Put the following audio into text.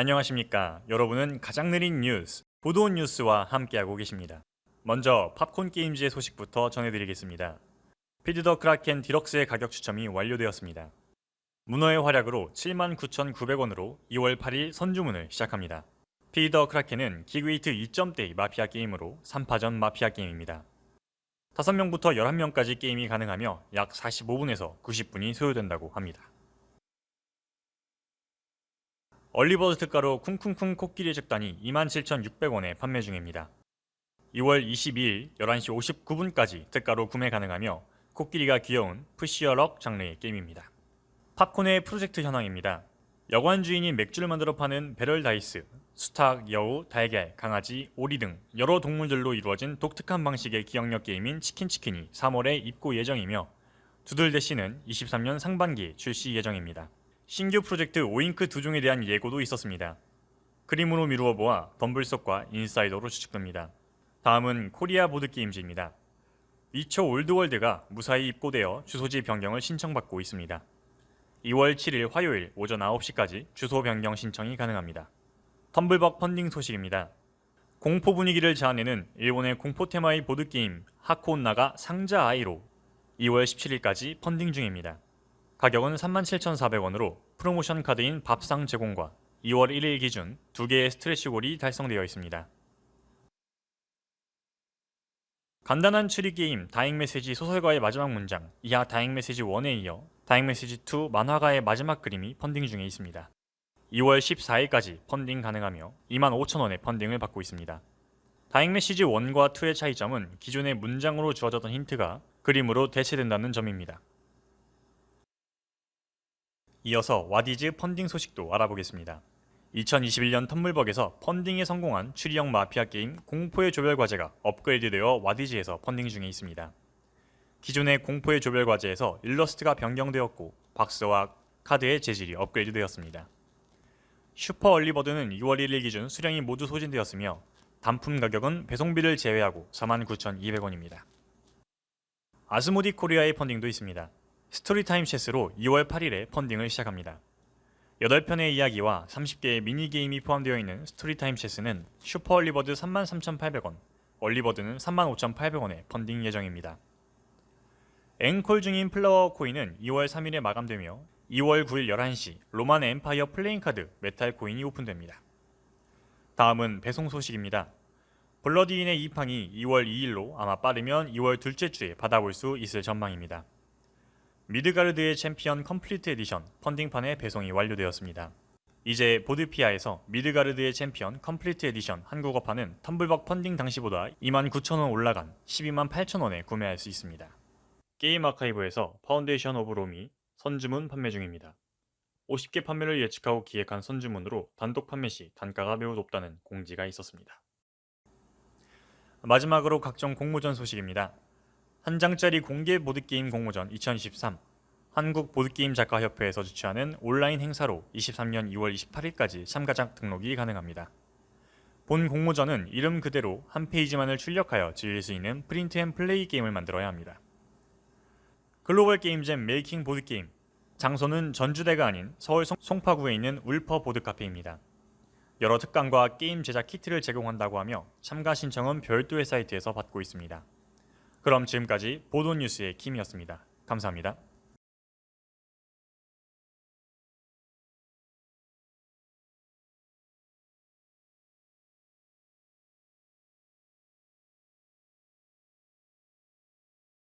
안녕하십니까. 여러분은 가장 느린 뉴스, 보도온 뉴스와 함께하고 계십니다. 먼저 팝콘 게임즈의 소식부터 전해드리겠습니다. 피드 더 크라켄 디럭스의 가격 추첨이 완료되었습니다. 문어의 활약으로 79,900원으로 2월 8일 선주문을 시작합니다. 피드 더 크라켄은 기그웨이트 2점대의 마피아 게임으로 3파전 마피아 게임입니다. 5명부터 11명까지 게임이 가능하며 약 45분에서 90분이 소요된다고 합니다. 얼리버드 특가로 쿵쿵쿵 코끼리 적단이 27,600원에 판매 중입니다. 2월 22일 11시 59분까지 특가로 구매 가능하며 코끼리가 귀여운 푸시어럭 장르의 게임입니다. 팝콘의 프로젝트 현황입니다. 여관 주인이 맥주를 만들어 파는 배럴 다이스, 수탉, 여우, 달걀, 강아지, 오리 등 여러 동물들로 이루어진 독특한 방식의 기억력 게임인 치킨치킨이 3월에 입고 예정이며 두들대시는 23년 상반기에 출시 예정입니다. 신규 프로젝트 오잉크 두 종에 대한 예고도 있었습니다. 그림으로 미루어 보아 덤블석과 인사이더로 추측됩니다. 다음은 코리아 보드게임즈입니다. 위쳐 올드월드가 무사히 입고되어 주소지 변경을 신청받고 있습니다. 2월 7일 화요일 오전 9시까지 주소 변경 신청이 가능합니다. 텀블벅 펀딩 소식입니다. 공포 분위기를 자아내는 일본의 공포 테마의 보드게임 하코온나가 상자 아이로 2월 17일까지 펀딩 중입니다. 가격은 37,400원으로 프로모션 카드인 밥상 제공과 2월 1일 기준 2개의 스트레치 골이 달성되어 있습니다. 간단한 추리 게임 다잉 메시지 소설가의 마지막 문장 이하 다잉 메시지 1에 이어 다잉 메시지 2 만화가의 마지막 그림이 펀딩 중에 있습니다. 2월 14일까지 펀딩 가능하며 25,000원의 펀딩을 받고 있습니다. 다잉 메시지 1과 2의 차이점은 기존의 문장으로 주어졌던 힌트가 그림으로 대체된다는 점입니다. 이어서 와디즈 펀딩 소식도 알아보겠습니다. 2021년 텀블벅에서 펀딩에 성공한 추리형 마피아 게임 공포의 조별 과제가 업그레이드되어 와디즈에서 펀딩 중에 있습니다. 기존의 공포의 조별 과제에서 일러스트가 변경되었고 박스와 카드의 재질이 업그레이드되었습니다. 슈퍼 얼리버드는 2월 1일 기준 수량이 모두 소진되었으며 단품 가격은 배송비를 제외하고 49,200원입니다. 아스모디 코리아의 펀딩도 있습니다. 스토리타임 챗으로 2월 8일에 펀딩을 시작합니다. 8편의 이야기와 30개의 미니게임이 포함되어 있는 스토리타임 챗은 슈퍼 얼리버드 33,800원, 얼리버드는 35,800원에 펀딩 예정입니다. 앵콜 중인 플라워 코인은 2월 3일에 마감되며 2월 9일 11시 로만 엠파이어 플레잉 카드 메탈 코인이 오픈됩니다. 다음은 배송 소식입니다. 블러디인의 이팡이 2월 2일로 아마 빠르면 2월 둘째 주에 받아볼 수 있을 전망입니다. 미드가르드의 챔피언 컴플리트 에디션 펀딩판의 배송이 완료되었습니다. 이제 보드피아에서 미드가르드의 챔피언 컴플리트 에디션 한국어판은 텀블벅 펀딩 당시보다 29,000원 올라간 128,000원에 구매할 수 있습니다. 게임 아카이브에서 파운데이션 오브 롬이 선주문 판매 중입니다. 50개 판매를 예측하고 기획한 선주문으로 단독 판매 시 단가가 매우 높다는 공지가 있었습니다. 마지막으로 각종 공모전 소식입니다. 한 장짜리 공개 보드게임 공모전 2023 한국 보드게임 작가협회에서 주최하는 온라인 행사로 23년 2월 28일까지 참가자 등록이 가능합니다. 본 공모전은 이름 그대로 한 페이지만을 출력하여 즐길 수 있는 프린트 앤 플레이 게임을 만들어야 합니다. 글로벌 게임잼 메이킹 보드게임 장소는 전주대가 아닌 서울 송- 송파구에 있는 울퍼 보드카페입니다. 여러 특강과 게임 제작 키트를 제공한다고 하며 참가 신청은 별도의 사이트에서 받고 있습니다. 그럼 지금까지 보도뉴스의 킴이었습니다. 감사합니다.